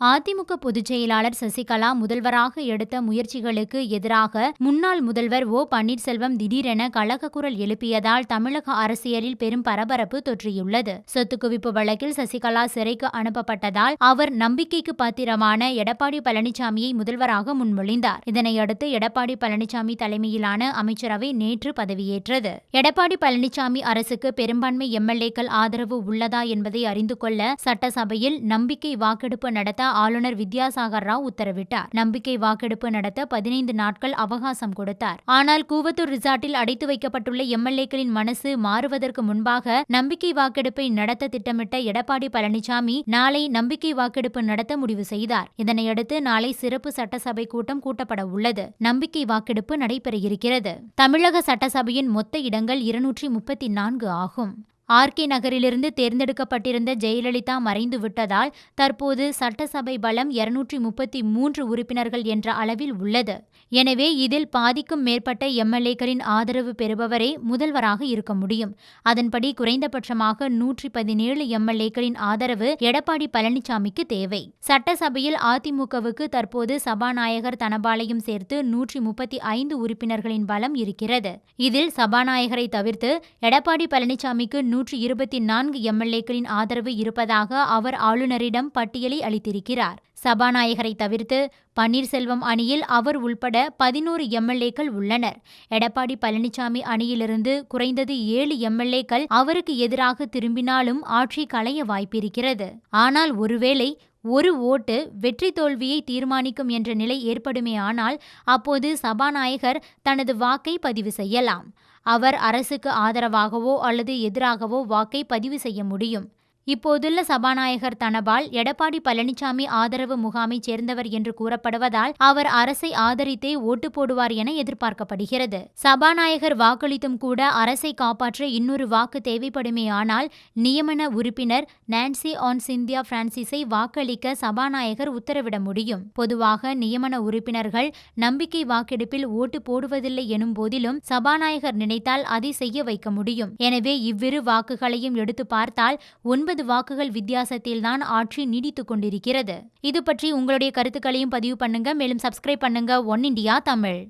அதிமுக பொதுச் செயலாளர் சசிகலா முதல்வராக எடுத்த முயற்சிகளுக்கு எதிராக முன்னாள் முதல்வர் ஓ. பன்னீர்செல்வம் திடீரென கழக குரல் எழுப்பியதால் தமிழக அரசியலில் பெரும் பரபரப்பு தொற்றியுள்ளது. சொத்து குவிப்பு வழக்கில் சசிகலா சிறைக்கு அனுப்பப்பட்டதால் அவர் நம்பிக்கைக்கு பாத்திரமான எடப்பாடி பழனிசாமியை முதல்வராக முன்மொழிந்தார். இதனையடுத்து எடப்பாடி பழனிசாமி தலைமையிலான அமைச்சரவை நேற்று பதவியேற்றது. எடப்பாடி பழனிசாமி அரசுக்கு பெரும்பான்மை எம்எல்ஏக்கள் ஆதரவு உள்ளதா என்பதை அறிந்து கொள்ள சட்டசபையில் நம்பிக்கை வாக்கெடுப்பு நடத்த ஆளுநர் வித்யாசாகர் ராவ் உத்தரவிட்டார். நம்பிக்கை வாக்கெடுப்பு நடத்த பதினைந்து நாட்கள் அவகாசம் கொடுத்தார். ஆனால் கூவத்தூர் ரிசார்ட்டில் அடைத்து வைக்கப்பட்டுள்ள எம்எல்ஏக்களின் மனசு மாறுவதற்கு முன்பாக நம்பிக்கை வாக்கெடுப்பை நடத்த திட்டமிட்ட எடப்பாடி பழனிசாமி நாளை நம்பிக்கை வாக்கெடுப்பு நடத்த முடிவு செய்தார். இதனையடுத்து நாளை சிறப்பு சட்டசபை கூட்டம் கூட்டப்பட உள்ளது. நம்பிக்கை வாக்கெடுப்பு நடைபெற இருக்கிறது. தமிழக சட்டசபையின் மொத்த இடங்கள் இருநூற்றி முப்பத்தி நான்கு ஆகும். ஆர்கே நகரிலிருந்து தேர்ந்தெடுக்கப்பட்டிருந்த ஜெயலலிதா மறைந்து விட்டதால் தற்போது சட்டசபை பலம் இருநூற்றி முப்பத்தி மூன்று உறுப்பினர்கள் என்ற அளவில் உள்ளது. எனவே இதில் பாதிக்கும் மேற்பட்ட எம்எல்ஏக்களின் ஆதரவு பெறுபவரே முதல்வராக இருக்க முடியும். அதன்படி குறைந்தபட்சமாக நூற்றி பதினேழு எம்எல்ஏக்களின் ஆதரவு எடப்பாடி பழனிசாமிக்கு தேவை. சட்டசபையில் அதிமுகவுக்கு தற்போது சபாநாயகர் தனபாலையும் சேர்த்து நூற்றி முப்பத்தி ஐந்து உறுப்பினர்களின் பலம் இருக்கிறது. இதில் சபாநாயகரை தவிர்த்து எடப்பாடி பழனிசாமிக்கு நூற்றி இருபத்தி நான்கு எம்எல்ஏக்களின் ஆதரவு இருப்பதாக அவர் ஆளுநரிடம் பட்டியலை அளித்திருக்கிறார். சபாநாயகரை தவிர்த்து பன்னீர்செல்வம் அணியில் அவர் உள்பட பதினோரு எம்எல்ஏக்கள் உள்ளனர். எடப்பாடி பழனிசாமி அணியிலிருந்து குறைந்தது ஏழு எம்எல்ஏக்கள் அவருக்கு எதிராக திரும்பினாலும் ஆட்சி களைய வாய்ப்பிருக்கிறது. ஆனால் ஒருவேளை ஒரு ஓட்டு வெற்றி தோல்வியை தீர்மானிக்கும் என்ற நிலை ஏற்படுமேயானால் அப்போது சபாநாயகர் தனது வாக்கை பதிவு செய்யலாம். அவர் அரசுக்கு ஆதரவாகவோ அல்லது எதிராகவோ வாக்கை பதிவு செய்ய முடியும். இப்போதுள்ள சபாநாயகர் தனபால் எடப்பாடி பழனிசாமி ஆதரவு முகாமைச் சேர்ந்தவர் என்று கூறப்படுவதால் அவர் அரசை ஆதரித்தே ஓட்டு போடுவார் என எதிர்பார்க்கப்படுகிறது. சபாநாயகர் வாக்களித்தும் கூட அரசை காப்பாற்ற இன்னொரு வாக்கு தேவைப்படுமே ஆனால் நியமன உறுப்பினர் நான்சி ஆன் சிந்தியா பிரான்சிஸை வாக்களிக்க சபாநாயகர் உத்தரவிட முடியும். பொதுவாக நியமன உறுப்பினர்கள் நம்பிக்கை வாக்கெடுப்பில் ஓட்டு போடுவதில்லை எனும் போதிலும் சபாநாயகர் நினைத்தால் அதை செய்ய வைக்க முடியும். எனவே இவ்விரு வாக்குகளையும் எடுத்து பார்த்தால் ஒன்பது ஐம்பது வாக்குகள் வித்தியாசத்தில்தான் ஆட்சி நீடித்துக் கொண்டிருக்கிறது. இது பற்றி உங்களுடைய கருத்துக்களையும் பதிவு பண்ணுங்க. மேலும் சப்ஸ்கிரைப் பண்ணுங்க. One India Tamil.